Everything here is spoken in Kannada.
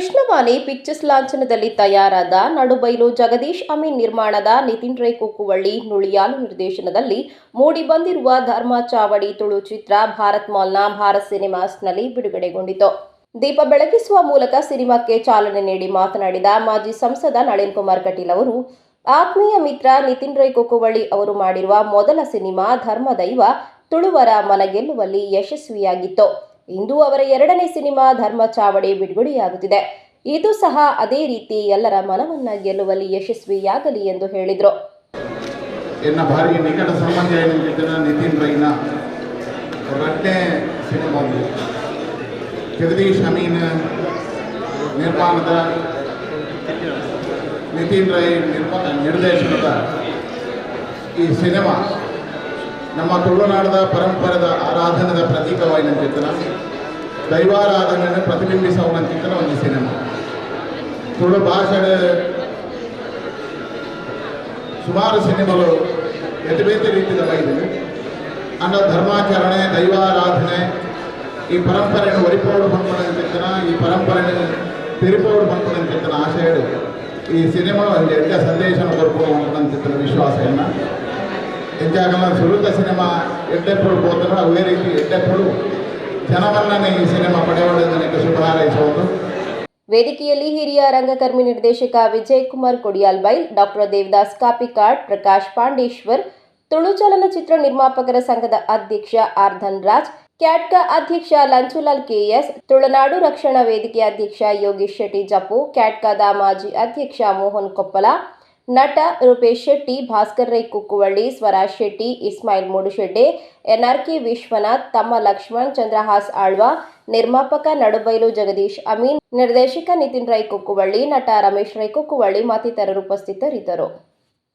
ಕೃಷ್ಣವಾಣಿ ಪಿಕ್ಚರ್ಸ್ ಲಾಂಛನದಲ್ಲಿ ತಯಾರಾದ ನಡುಬೈಲು ಜಗದೀಶ್ ಅಮೀನ್ ನಿರ್ಮಾಣದ ನಿತಿನ್ ರೈ ಕುಕ್ಕುವಳ್ಳಿ ನುಳಿಯಾಲು ನಿರ್ದೇಶನದಲ್ಲಿ ಮೂಡಿಬಂದಿರುವ ಧರ್ಮ ಚಾವಡಿ ತುಳು ಚಿತ್ರ ಭಾರತ್ ಮಾಲ್ನ ಭಾರತ್ ಸಿನಿಮಾಸ್ನಲ್ಲಿ ಬಿಡುಗಡೆಗೊಂಡಿತು. ದೀಪ ಬೆಳಗಿಸುವ ಮೂಲಕ ಸಿನಿಮಾಕ್ಕೆ ಚಾಲನೆ ನೀಡಿ ಮಾತನಾಡಿದ ಮಾಜಿ ಸಂಸದ ನಳಿನ್ ಕುಮಾರ್ ಕಟೀಲ್ ಅವರು, ಆತ್ಮೀಯ ಮಿತ್ರ ನಿತಿನ್ ರೈ ಕುಕ್ಕುವಳ್ಳಿ ಅವರು ಮಾಡಿರುವ ಮೊದಲ ಸಿನಿಮಾ ಧರ್ಮದೈವ ತುಳುವರ ಮನಗೆಲ್ಲುವಲ್ಲಿ ಯಶಸ್ವಿಯಾಗಿತ್ತು. ಇಂದು ಅವರ ಎರಡನೇ ಸಿನಿಮಾ ಧರ್ಮ ಚಾವಡಿ ಬಿಡುಗಡೆಯಾಗುತ್ತಿದೆ. ಇದು ಸಹ ಅದೇ ರೀತಿ ಎಲ್ಲರ ಮನವನ್ನ ಗೆಲ್ಲುವಲ್ಲಿ ಯಶಸ್ವಿಯಾಗಲಿ ಎಂದು ಹೇಳಿದರು. ಎನ್ನ ಭಾರಿ ನಿಕಟ ಸಂಬಂಧ ಏನಿದ್ದ ನಿತಿನ್ ರೈನ ಸಿನಿಮಾ ಜಗದೀಶ್ ಅಮೀನ್ ನಿರ್ಮಾಣದ ನಿತಿನ್ ರೈ ನಿರ್ಮಾ ನಿರ್ದೇಶನದ ಈ ಸಿನಿಮಾ ನಮ್ಮ ತುಳುನಾಡದ ಪರಂಪರೆದ ಆರಾಧನೆದ ಪ್ರತೀಕವಾಯಿನಂಚಿತ್ತನ ದೈವಾರಾಧನೆಯನ್ನು ಪ್ರತಿಬಿಂಬಿಸುವಂತಿತ್ತನ ಒಂದು ಸಿನಿಮಾ. ತುಳು ಭಾಷೆ ಸುಮಾರು ಸಿನಿಮಾಗಳು ಬೇತೆ ಬೇತಿ ರೀತಿಯ ಬೈದಿವೆ ಅನ್ನ ಧರ್ಮಾಚರಣೆ, ದೈವಾರಾಧನೆ, ಈ ಪರಂಪರೆಯನ್ನು ಒರಿಪೋಡು ಬಂದ್ಕೊಂಡಂತಿದ್ದನ ಈ ಪರಂಪರೆಯನ್ನು ತಿರುಪೋಡು ಬಂದ್ಕೊಂಡಂತಿದ್ದನ ಆಶಯ ಈ ಸಿನಿಮಾ ಒಂದು ಎಡ್ಡ ಸಂದೇಶನ ಕೊಡ್ಕೊಳ್ಳುವಂತಿದ್ದನ ವಿಶ್ವಾಸವನ್ನು ಎಂಜಾಗಲ್ಲ ಸುರುತ ಸಿನಿಮಾ ಎಡ್ಡೆಪ್ಪಳು ಹೋದ್ರೆ ಅದೇ ರೀತಿ ಎಡ್ಡೆಪ್ಪಳು ವೇದಿಕೆಯಲ್ಲಿ ಹಿರಿಯ ರಂಗಕರ್ಮಿ ನಿರ್ದೇಶಕ ವಿಜಯ್ ಕುಮಾರ್ ಕೊಡಿಯಾಲ್ಬೈಲ್ ಡಾಕ್ಟರ್ ದೇವದಾಸ್ ಕಾಪಿಕಾಡ್, ಪ್ರಕಾಶ್ ಪಾಂಡೇಶ್ವರ್, ತುಳು ಚಲನಚಿತ್ರ ನಿರ್ಮಾಪಕರ ಸಂಘದ ಅಧ್ಯಕ್ಷ ಆರ್ಧನ್ ರಾಜ್, ಕ್ಯಾಟ್ಕ ಅಧ್ಯಕ್ಷ ಲಂಚುಲಾಲ್ ಕೆಎಸ್, ತುಳುನಾಡು ರಕ್ಷಣಾ ವೇದಿಕೆ ಅಧ್ಯಕ್ಷ ಯೋಗೇಶ್ ಶೆಟ್ಟಿ ಜಪ್ಪು, ಕ್ಯಾಟ್ಕದ ಮಾಜಿ ಅಧ್ಯಕ್ಷ ಮೋಹನ್ ಕೊಪ್ಪಲ ನಟ ರೂಪೇಶ್ ಶೆಟ್ಟಿ, ಭಾಸ್ಕರ್ ರೈ ಕುಕ್ಕುವಳ್ಳಿ, ಸ್ವರಾಜ್ ಶೆಟ್ಟಿ, ಇಸ್ಮಾಯಿಲ್ ಮೂಡುಶೆಡ್ಡೆ, ಎನ್ಆರ್ಕೆ ವಿಶ್ವನಾಥ್, ತಮ್ಮ ಲಕ್ಷ್ಮಣ್ ಚಂದ್ರಹಾಸ್ ಆಳ್ವ, ನಿರ್ಮಾಪಕ ನಡುಬೈಲು ಜಗದೀಶ್ ಅಮೀನ್, ನಿರ್ದೇಶಕ ನಿತಿನ್ ರೈ ಕುಕ್ಕುವಳ್ಳಿ, ನಟ ರಮೇಶ್ ರೈ ಕುಕ್ಕುವಳ್ಳಿ ಮತ್ತಿತರರು ಉಪಸ್ಥಿತರಿದ್ದರು.